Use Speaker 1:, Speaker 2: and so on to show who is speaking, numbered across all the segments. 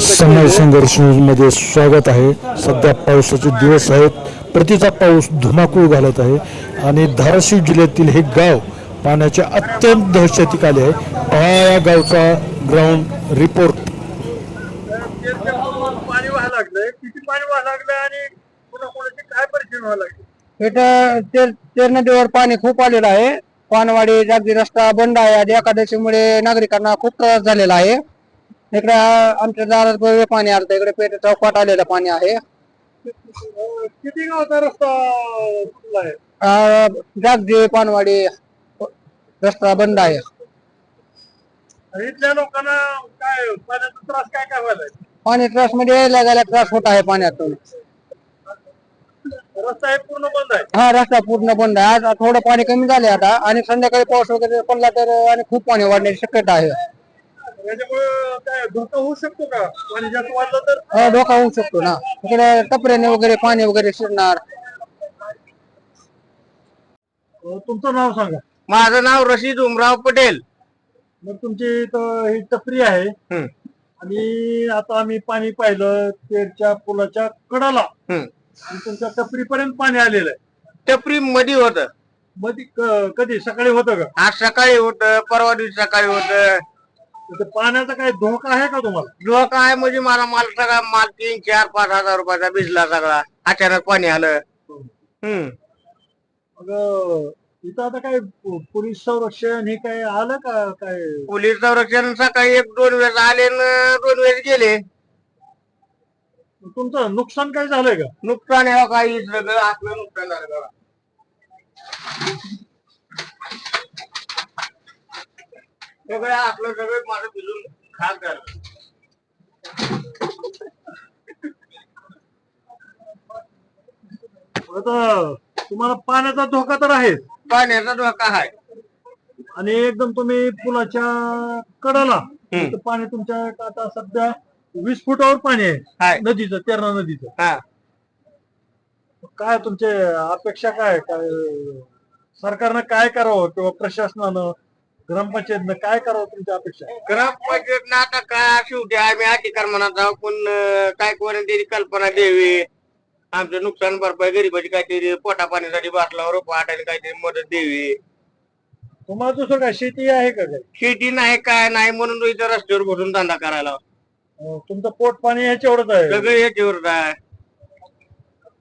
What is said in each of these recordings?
Speaker 1: सन्मान संघर्षमध्ये स्वागत आहे. सध्या पावसाचे दिवस आहेत. प्रतीचा पाऊस धुमाकूळ घालत आहे. आणि धाराशिव जिल्ह्यातील हे गाव पाण्याच्या अत्यंत दहशतीक आले आहे. पहा या गावचा ग्राउंड रिपोर्ट
Speaker 2: पाणी व्हायला लागलंय किती पाणी व्हायला लागलंय आणि काय परिस्थिती व्हायला लागली
Speaker 3: इथं तेर नदीवर पाणी खूप आलेलं आहे. पानवाडी जागदी रस्ता बंद आहे. आणि एकादशीमुळे नागरिकांना खूप त्रास झालेला आहे. इकडे आमच्या दारात बरोबर पाणी आलं इकडे पेठ चौकाट आलेलं पाणी आहे.
Speaker 2: किती गावचा रस्ता तुटला आहे?
Speaker 3: अं, जागदी पानवाडी रस्ता बंद आहे.
Speaker 2: इथल्या लोकांना काय पाण्याचा त्रास काय काय व्हायलाय
Speaker 3: पाणी त्रासमध्ये यायला जायला त्रास होत आहे पाण्यातून.
Speaker 2: रस्ता हे पूर्ण बंद आहे?
Speaker 3: हा रस्ता पूर्ण बंद आहे. आज थोडं पाणी कमी झाले आता. आणि संध्याकाळी पाऊस वगैरे पडला तर आणि खूप पाणी वाढण्याची शक्यता आहे.
Speaker 2: याच्यामुळे काय धोका होऊ शकतो का? पाणी जास्त वाढलं तर?
Speaker 3: हा, धोका होऊ शकतो ना. इकडे टपऱ्याने वगैरे पाणी वगैरे शिरणार.
Speaker 2: अं, तुमचं नाव सांगा.
Speaker 4: माझं नाव रशीद उमराव पटेल.
Speaker 2: मग तुमची इथं ही टपरी आहे.
Speaker 4: हम्म.
Speaker 2: आणि आता आम्ही पाणी पाहिलं तेरच्या पुलाच्या कडाला.
Speaker 4: हम्म.
Speaker 2: आणि तुमच्या टपरीपर्यंत पाणी आलेलं आहे.
Speaker 4: टपरी मध्ये होत.
Speaker 2: मध्ये क- कधी? सकाळी होतं का?
Speaker 4: आज सकाळी होत परवा दिवशी सकाळी होत.
Speaker 2: तिथं पाण्याचा काही धोका आहे का तुम्हाला?
Speaker 4: जो काय म्हणजे मला माल सगळा माल तीन चार पाच हजार रुपयाचा भिजला सगळा. अचानक पाणी आलं. हम्म.
Speaker 2: मग इथं आता काय पोलीस संरक्षण हे काय आलं का काय?
Speaker 4: पोलीस संरक्षण सकाळी एक दोन वेळेस आले न दोन वेळेस गेले.
Speaker 2: तुमचं नुकसान काय झालंय का?
Speaker 4: नुकसान आहे हो काही आपलं नुकसान झालं बघा. सगळं आपलं सगळं माझं भिजून खाक झालं
Speaker 2: तुम्हाला पाण्याचा धोका तर आहे.
Speaker 4: पाण्याचा धोका आहे.
Speaker 2: आणि एकदम तुम्ही पुलाच्या कडाला
Speaker 4: हम्म.
Speaker 2: पाणी तुमच्या आता सध्या वीस फुटावर पाणी आहे.
Speaker 4: हाय.
Speaker 2: नदीचं तेरणा नदीचं.
Speaker 4: हा.
Speaker 2: काय तुमचे अपेक्षा काय? काय सरकारनं काय करावं किंवा प्रशासनानं ग्रामपंचायतनं काय करावं तुमच्या अपेक्षा?
Speaker 4: ग्रामपंचायत आता काय शेवटी आम्ही अधिकार म्हणत आहोत पण अं, काय कोणी त्याची कल्पना द्यावी. आमचं नुकसान भरपाई गरीबाची काहीतरी पोटा पाण्यासाठी बाटलावर पाठाने काहीतरी मदत द्यावी.
Speaker 2: तुम्हाला दुसरं काय शेती आहे का काय
Speaker 4: शेती नाही काय नाही म्हणून इथं रस्त्यावर बसून धंदा करायला.
Speaker 2: अं, तुमचं पोट पाणी ह्याच्यावरच आहे.
Speaker 4: सगळं याच्यावर आहे.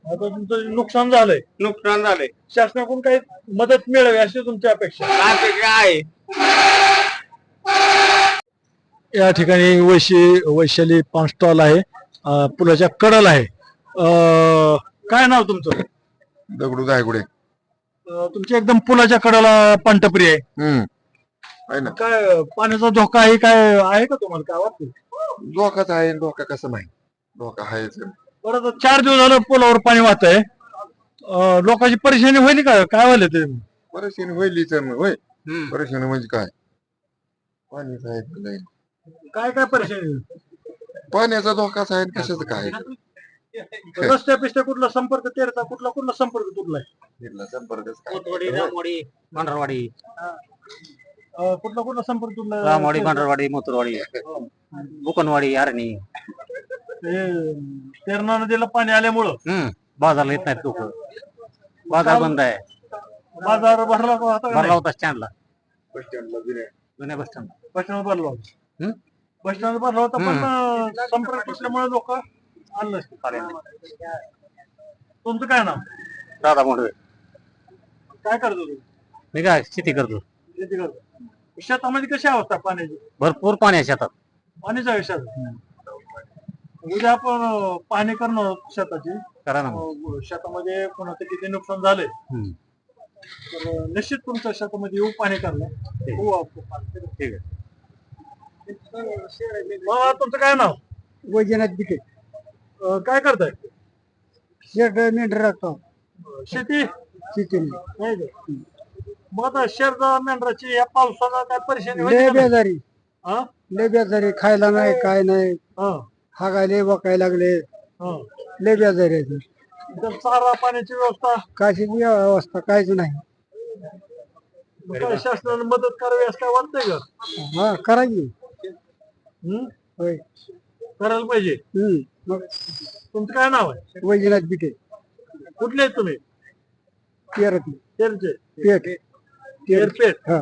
Speaker 2: आता तुमचं नुकसान झालंय.
Speaker 4: नुकसान झालंय.
Speaker 2: शासनाकडून काही मदत मिळावी अशी तुमची अपेक्षा
Speaker 4: अपेक्षा आहे.
Speaker 2: या ठिकाणी वैशी वैशाली पान स्टॉल आहे. अं, पुलाच्या कडाला आहे. अं, काय नाव तुमचं?
Speaker 5: दगडू दायगुडे
Speaker 2: अं, तुमच्या एकदम पुलाच्या कडाला पानटपरी आहे.
Speaker 5: हम्म. आहे ना.
Speaker 2: काय अं, पाण्याचा धोका आहे काय आहे का तुम्हाला? काय वाटतं
Speaker 5: धोकाच आहे धोका कसं नाही धोका आहेच.
Speaker 2: बरं आता चार दिवस झालं पुलावर पाणी वाहत आहे लोकांची परेशानी होईल का? काय व्हायला ते?
Speaker 5: परेशानी होईलीच मग होय. परेशानी म्हणजे काय? पाणीच आहे का नाही?
Speaker 2: काय काय परेशानी?
Speaker 5: पाण्याचा धोकाच आहे कशाचं काय?
Speaker 2: रस्त्या पिस्त्या कुठला संपर्क तेरचा कुठला कुठला संपर्क तुटलाय?
Speaker 5: तिथला संपर्कच काय?
Speaker 6: कोतवाडी रामवाडी भांडरवाडी.
Speaker 2: अं, कुठला कुठला संपर्क तुटला
Speaker 6: रामवाडी भांडरवाडी मोतरवाडी बुकनवाडी आरणी.
Speaker 2: ते तेरणा नदीला पाणी आल्यामुळं
Speaker 6: हम्म. बाजारला येत नाहीत लोक. बाजार बंद आहे.
Speaker 2: बाजार भरला होता का
Speaker 6: भरला
Speaker 2: नाही?
Speaker 6: होता स्टँडला.
Speaker 5: बस स्टँडला जुन्या.
Speaker 6: जुन्या बस स्टँड
Speaker 2: बस स्टँड भरला होता.
Speaker 6: हम्म?
Speaker 2: बस स्टँड भरला होता पण अं, संपर्क तुटल्यामुळे लोक आणलं तुमचं काय नाव?
Speaker 6: दादा मोठे
Speaker 2: काय करतो तुम्ही?
Speaker 6: मी काय शेती करतो.
Speaker 2: शेती करतो. शेतामध्ये कशी अवस्था आहे पाण्याची?
Speaker 6: भरपूर पाणी आहे शेतात.
Speaker 2: पाणीचा विषय उद्या आपण पाहणी करणार शेताची.
Speaker 6: करा ना मग.
Speaker 2: अं, शेतामध्ये कोणाचं किती नुकसान झालंय.
Speaker 6: हम्म.
Speaker 2: तर निश्चित तुमच्या शेतामध्ये येऊ पाणी करणार. होऊ आपण पाणी.
Speaker 6: ठीक आहे.
Speaker 2: बाबा, तुमचं काय नाव?
Speaker 3: वैजनाथ बिटे
Speaker 2: अं, काय करताय?
Speaker 3: शेट मेंढर राखतो
Speaker 2: अं, शेती?
Speaker 3: शेतीने
Speaker 2: नाही. का? मग आता शेरदा मेंढराची या पावसाला काय परेशानी
Speaker 3: लय
Speaker 2: होती का नाही?
Speaker 3: बेजारी.
Speaker 2: हा?
Speaker 3: लय बेजारी. खायला नाही काय नाही.
Speaker 2: हा,
Speaker 3: हागायले वकायला लागले. लय बेजारी आहे
Speaker 2: इथं चारा पाण्याची व्यवस्था.
Speaker 3: काशी अवस्था काहीच नाही.
Speaker 2: मग काय शासनाने मदत करावी असं काय वाटतंय का?
Speaker 3: हा करा की.
Speaker 2: हं?
Speaker 3: होय.
Speaker 2: करायला पाहिजे.
Speaker 7: मग
Speaker 2: तुमचं काय नाव आहे?
Speaker 7: वैजनाथ बिटे.
Speaker 2: कुठले आहेत तुम्ही?
Speaker 7: तेरती
Speaker 2: तेरचे तेरपेठ
Speaker 7: हा.